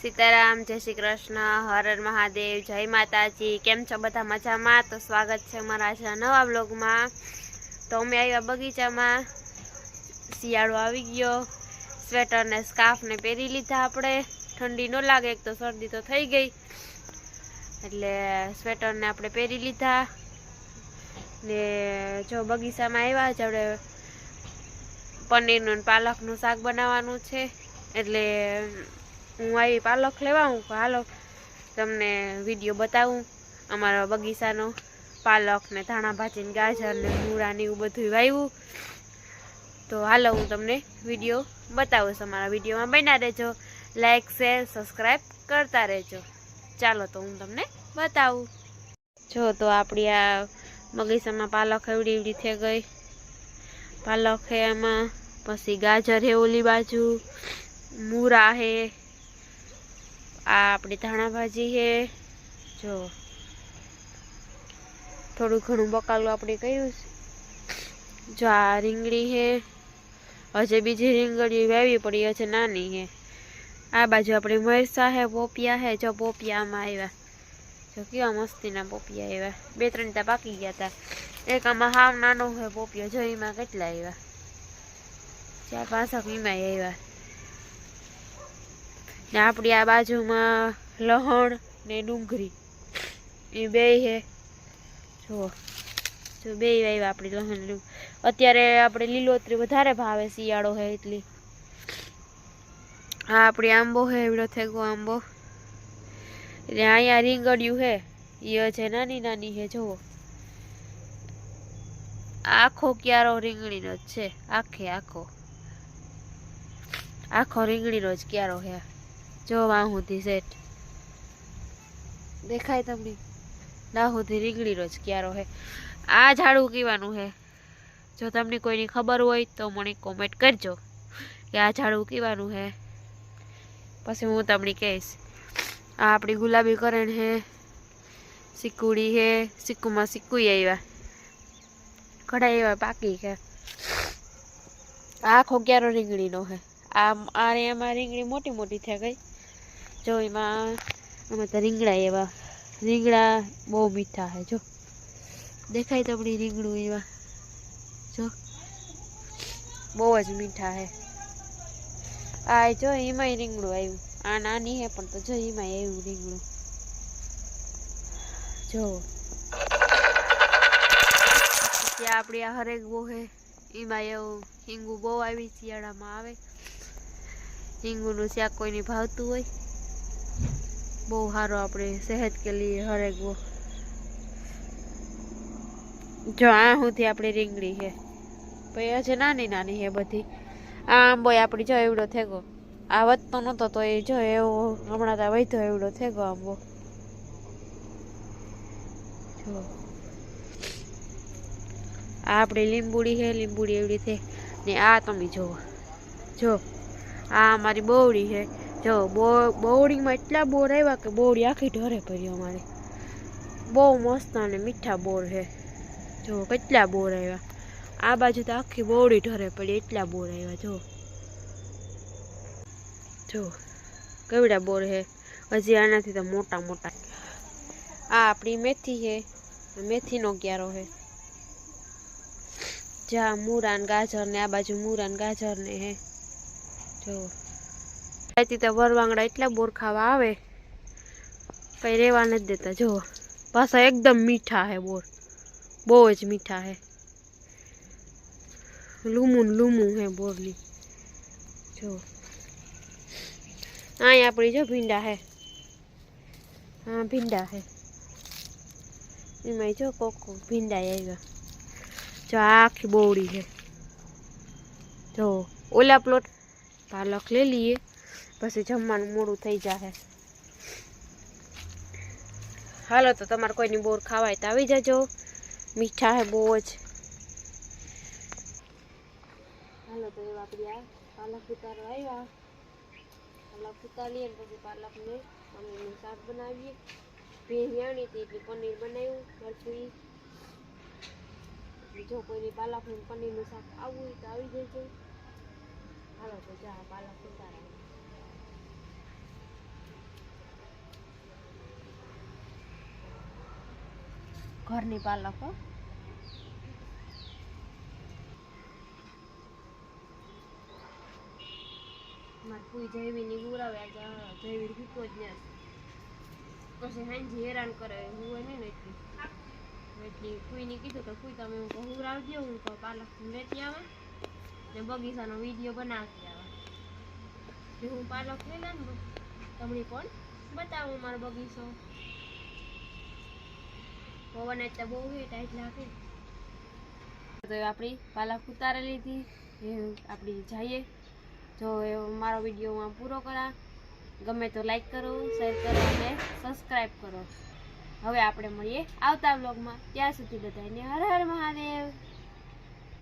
સીતારામ, જય શ્રી કૃષ્ણ, હર મહાદેવ, જય માતાજી. કેમ છો બધા મજામાં? તો સ્વાગત છે મારા આજના નવા બ્લોગમાં તો અમે આવ્યા બગીચામાં. શિયાળો આવી ગયો. સ્વેટર ને સ્કાર્ફ પહેરી લીધા આપણે. ઠંડી ન લાગે, એક તો શરદી તો થઈ ગઈ. એટલે સ્વેટરને આપણે પહેરી લીધા. ને જો બગીચામાં આવ્યા જ આપણે પનીરનું પાલકનું શાક બનાવવાનું છે. એટલે હું આવી પાલક લેવા હું હાલો તમને વીડિયો બતાવું. અમારા બગીચાનો પાલક ને ધાણા ભાજીને ગાજર ને મૂળા ને એવું બધું વાવ્યું તો હાલો હું તમને વીડિયો બતાવીશ. અમારા વિડીયોમાં બન્યા રહેજો. લાઈક શેર સબસ્ક્રાઈબ કરતા રહેજો. ચાલો તો હું તમને બતાવું. જો તો આપણી આ બગીચામાં પાલક એવડી એવડી થઈ ગઈ. પાલક હે એમાં, પછી ગાજર હે ઓલી બાજુ મૂરા છે આ આપણી ધાણા ભાજી છે. જો. થોડું ઘણું બકાલું આપણે કર્યું છે. જો આ રીંગણી છે. હજે બીજી રીંગણી વેવી પડી હશે નાની છે. આ બાજુ આપણે મરસા છે, પોપિયા છે. જો પોપિયામાં આવ્યા. જો કેવા મસ્તીના પોપિયા આવ્યા. બે ત્રણ ત્યાં પાકી ગયા હતા એક આમાં હાવ નાનો હોય પોપિયો. જો એમાં કેટલા આવ્યા? ચાર પાંચ એમાં આવ્યા. ને આપણી આ બાજુમાં લહણ ને ડુંગળી. એ બે છે જુઓ. જો બે વાવ્યા આપણી લહણ અત્યારે આપણે લીલોતરી વધારે ભાવે શિયાળો છે એટલી. હા આપણી આંબો છે એવડો થેગો આંબો. એટલે અહીંયા રીંગણ્યું છે એ છે નાની નાની છે જુઓ. આખો ક્યારો રીંગણીનો જ છે. આખે આખો. આખો રીંગણીનો જ ક્યારો છે જો વાહુથી સેટ. દેખાય તમને? દાહુથી રીંગણીનો જ ક્યારો હે. આ ઝાડું કીવાનું છે જો તમને કોઈની ખબર હોય તો મને કોમેન્ટ કરજો કે આ ઝાડું કીવાનું છે પછી હું તમને કહીશ. આ આપણી ગુલાબી કરણ છે સિક્કુડી હે. સિક્કુમાં સિક્કુઈ આવ્યા ઘણા એવા પાકી છે. આખો ક્યારો રીંગણીનો છે આ આને એમાં રીંગણી મોટી મોટી થઈ ગઈ. જો એમાં અમે તો રીંગણા એવા. રીંગણા બહુ મીઠા છે, જો. દેખાય તમને રીંગણું એવા. જો. બહુ જ મીઠા છે. આ જો એમાંય રીંગણું આવ્યું. આ નાની છે પણ તો જો એમાંય આવ્યું રીંગણું. જો. ત્યાં આપણી આ હરેક બહુ છે એમાં એવું હિંગુ બહુ આવી શિયાળામાં આવે. હિંગુનું શાક કોઈને ભાવતું હોય. બહુ સારો આપણે સેહત કે લીએ હરેક જો આ સુધી આપણી રીંગણી છે. પછી હજી નાની નાની છે બધી. આ આંબો આપણી જો એવડો થેગો. આ વધતો નહોતો તો એ જો એવો હમણાં તો વધ્યો એવડો થેગો આંબો. જો. આ આપણી લીંબુડી છે, લીંબુડી એવડી છે. ને આ તમે જુઓ જો. આ અમારી બોવડી છે. જો બોવડીમાં એટલા બોર આવ્યા કે બોવડી આખી ઢરે પડી અમારે. બહુ મસ્ત અને મીઠા બોર છે. જો, કેટલા બોર આવ્યા. આ બાજુ તો આખી બોવડી ઢરે પડી, એટલા બોર આવ્યા, જો. જો, કેવડા બોર છે. હજી આનાથી તો મોટા મોટા. આ આપણી મેથી છે. મેથીનો ક્યારો છે. જ્યાં મૂરાન ગાજર ને આ બાજુ મૂરાન ગાજર ને હે જો. અહીંથી તો વરવાંગડા એટલા બોર ખાવા આવે. કઈ રહેવા નથી દેતા. જો પાછા એકદમ મીઠા હે બોર. બહુ જ મીઠા હે. લૂમું લૂમું હે બોરની. જો અહીં આપણી જો ભીંડા હે. હા, ભીંડા હે. એમાં જો કોક ભીંડા આવ્યા. જો આખી બોવડી છે જો ઓલા પ્લોટ પાલક લઈ લઈએ પછી જમવાનું મોડું થઈ જશે હાલો તો તમારે કોઈની બોર ખાવાય તો આવી જજો. મીઠા હે બહુ જ. હાલો તો એવા આપણે આ પાલક ઉતારવા આવ્યા પાલક ઉતારીએ પછી પાલકને પનીરનું શાક બનાવીએ. ભેજ આણી હતી એટલે પનીર બનાવ્યું, મરચું. જો કોઈને પાલકનું પનીરનું શાક આવવું હોય તો આવી જજો. હાલો તો જા, પાલક ઉતારા ઘરની પાલકો હેરાન કરે, હું નહીં ને એટલી એટલી કીધું કે કુઈ તમે હું કહું ઉરાવી હું કહું, પાલક લેતી આવે ને બગીચાનો વીડિયો બનાવતી આવે. હું પાલક લઈ લે ને તમને પણ બતાવું મારો બગીચો? પવન એટલે બહુ ટાઈટ લાગે તો આપણી પાલક ઉતારી લીધી. આપણી જઈએ. જો મારો વિડીયોમાં પૂરો કરા, ગમે તો લાઈક કરો શેર કરો અને સબસ્ક્રાઈબ કરો. હવે આપણે મળીએ આવતા બ્લોગમાં ત્યાં સુધી બધાને હર હર મહાદેવ.